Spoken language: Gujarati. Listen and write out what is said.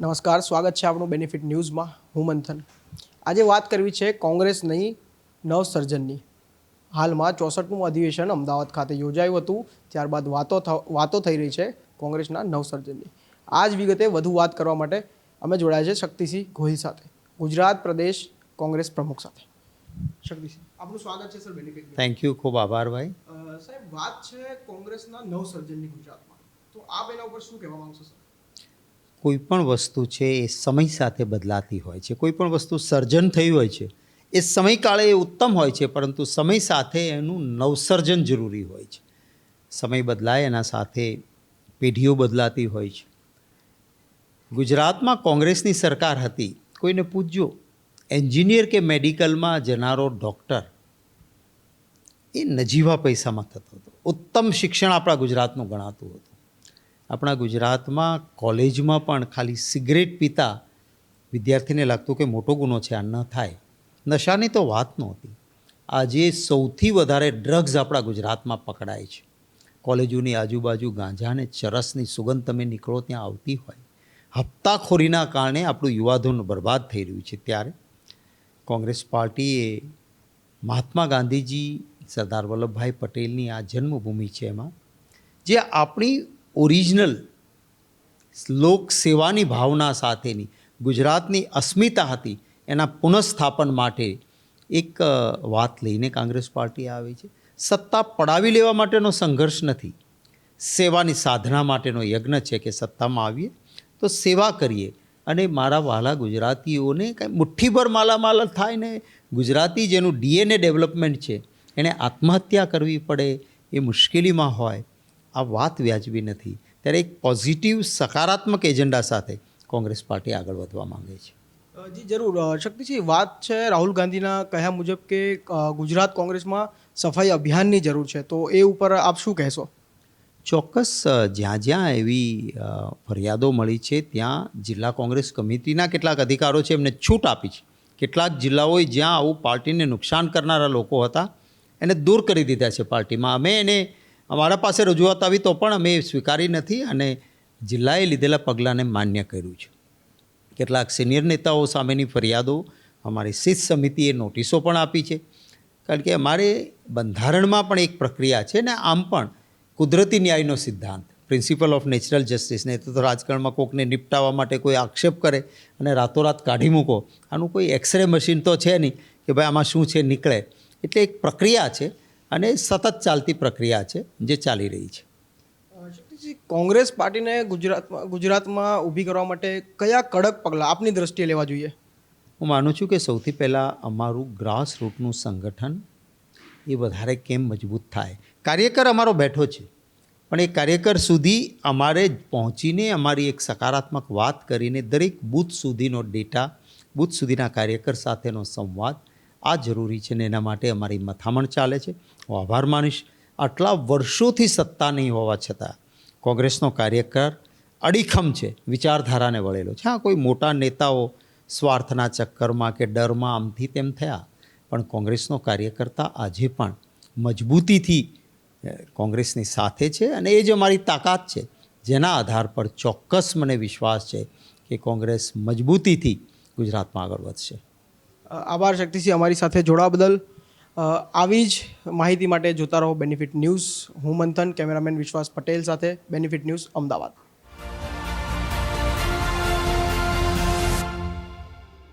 નમસ્કાર સ્વાગત છે આપણું બેનિફિટ ન્યૂઝમાં હું મંથન. આજે વાત કરવી છે કોંગ્રેસ નહીં નવસર્જનની. હાલમાં ચોસઠમું અધિવેશન અમદાવાદ ખાતે યોજાયું હતું. ત્યારબાદ વાતો વાતો થઈ રહી છે કોંગ્રેસના નવસર્જનની. આ જ વિગતે વધુ વાત કરવા માટે અમે જોડાયા છે શક્તિસિંહ ગોહિલ સાથે. ગુજરાત પ્રદેશ કોંગ્રેસ પ્રમુખ સાથે. શક્તિસિંહ આપણું સ્વાગત છે સર બેનિફિટ થેન્ક યુ ખૂબ આભાર ભાઈ. સાહેબ વાત છે કોંગ્રેસના નવસર્જનની ગુજરાતમાં. તો આપ એના ઉપર શું કહેવા માંગશો સર? કોઈ પણ વસ્તુ છે એ સમય સાથે બદલાતી હોય છે. કોઈ પણ વસ્તુ સર્જન થયું હોય છે. એ સમયકાળે એ ઉત્તમ હોય છે, પરંતુ સમય સાથે એનું નવસર્જન જરૂરી હોય છે. સમય બદલાય, એના સાથે પેઢીઓ બદલાતી હોય છે. ગુજરાતમાં કોંગ્રેસની સરકાર હતી. કોઈને પૂછજો, એન્જિનિયર કે મેડિકલમાં જનારો ડૉક્ટર? એ નજીવા પૈસામાં થતો હતો. ઉત્તમ શિક્ષણ આપણા ગુજરાતનું ગણાતું હતું. આપણા ગુજરાતમાં કોલેજમાં પણ ખાલી સિગરેટ પીતા વિદ્યાર્થીને લાગતું કે મોટો ગુનો છે, આ ન થાય. નશાની તો વાત નહોતી. આજે સૌથી વધારે ડ્રગ્સ આપણા ગુજરાતમાં પકડાય છે. કોલેજોની આજુબાજુ ગાંજા અને ચરસની સુગંધ તમે નીકળો ત્યાં આવતી હોય. હપ્તાખોરીના કારણે આપણું યુવાધન બરબાદ થઈ રહ્યું છે. ત્યારે કોંગ્રેસ પાર્ટીએ મહાત્મા ગાંધીજી, સરદાર વલ્લભભાઈ પટેલની આ જન્મભૂમિ છે એમાં, જે આપણી ઓરિજિનલ લોક સેવાની ભાવના સાથેની ગુજરાતની અસ્મિતા હતી, એના પુનઃસ્થાપન માટે એક વાત લઈને કોંગ્રેસ પાર્ટી આવી છે. સત્તા પડાવી લેવા માટેનો સંઘર્ષ નથી. સેવાની સાધના માટેનો યજ્ઞ છે કે સત્તામાં આવીએ, તો સેવા કરીએ. અને મારા વાલા ગુજરાતીઓને કાંઈ મુઠ્ઠીભર માલામાલ થાય ને, ગુજરાતી જેનું ડીએનએ ડેવલપમેન્ટ છે, એણે આત્મહત્યા કરવી પડે એ મુશ્કેલીમાં હોય આ વાત વ્યાજબી નથી. ત્યારે એક પોઝિટિવ સકારાત્મક એજન્ડા સાથે કોંગ્રેસ પાર્ટી આગળ વધવા માંગે છે. જી જરૂર. શક્તિજી વાત છે રાહુલ ગાંધીના કહ્યા મુજબ કે ગુજરાત કોંગ્રેસમાં સફાઈ અભિયાનની જરૂર છે. તો એ ઉપર આપ શું કહેશો? ચોક્કસ જ્યાં જ્યાં એવી ફરિયાદો મળી છે ત્યાં જિલ્લા કોંગ્રેસ કમિટીના કેટલાક અધિકારો છે એમને છૂટ આપી છે. કેટલાક જિલ્લાઓએ જ્યાં આવું પાર્ટીને નુકસાન કરનારા લોકો હતા એને દૂર કરી દીધા છે પાર્ટીમાં. અમે એને અમારા પાસે રજૂઆત આવી તો પણ અમે સ્વીકારી નથી અને જિલ્લાએ લીધેલા પગલાંને માન્ય કર્યું છે. કેટલાક સિનિયર નેતાઓ સામેની ફરિયાદો અમારી શિસ્ત સમિતિએ નોટિસો પણ આપી છે. કારણ કે અમારે બંધારણમાં પણ એક પ્રક્રિયા છે ને આમ પણ કુદરતી ન્યાયનો સિદ્ધાંત. પ્રિન્સિપલ ઓફ નેચરલ જસ્ટિસને તો રાજકારણમાં કોકને નિપટાવવા માટે કોઈ આક્ષેપ કરે અને રાતોરાત કાઢી મૂકો. આનું કોઈ એક્સરે મશીન તો છે નહીં કે ભાઈ આમાં શું છે, નીકળે. એટલે એક પ્રક્રિયા છે અને સતત ચાલતી પ્રક્રિયા છે જે ચાલી રહી છે. કોંગ્રેસ પાર્ટીને ગુજરાતમાં ગુજરાતમાં ઊભી કરવા માટે કયા કડક પગલાં આપની દ્રષ્ટિએ લેવા જોઈએ? હું માનું છું કે સૌથી પહેલાં અમારું ગ્રાસ રૂટનું સંગઠન એ વધારે કેમ મજબૂત થાય? કાર્યકર અમારો બેઠો છે પણ એ કાર્યકર સુધી અમારે પહોંચીને અમારી એક સકારાત્મક વાત કરીને દરેક બૂથ સુધીનો ડેટા બૂથ સુધીના કાર્યકર સાથેનો સંવાદ આ જરૂરી છે ને એના માટે અમારી મથામણ ચાલે છે. હું આભાર માનીશ. આટલા વર્ષોથી સત્તા નહીં હોવા છતાં કોંગ્રેસનો કાર્યકર અડીખમ છે, વિચારધારાને વળેલો છે. હા, કોઈ મોટા નેતાઓ સ્વાર્થના ચક્કરમાં કે ડરમાં આમથી તેમ થયા, પણ કોંગ્રેસનો કાર્યકર્તા આજે પણ મજબૂતીથી કોંગ્રેસની સાથે છે અને એ જ અમારી તાકાત છે. જેના આધાર પર ચોક્કસ મને વિશ્વાસ છે કે કોંગ્રેસ મજબૂતીથી ગુજરાતમાં આગળ વધશે. આભાર શક્તિસિંહ, અમારી સાથે જોડાવા બદલ. આવી જ માહિતી માટે જોતા રહો બેનિફિટ ન્યૂઝ. હું મંથન, કેમેરામેન વિશ્વાસ પટેલ સાથે બેનિફિટ ન્યૂઝ અમદાવાદ.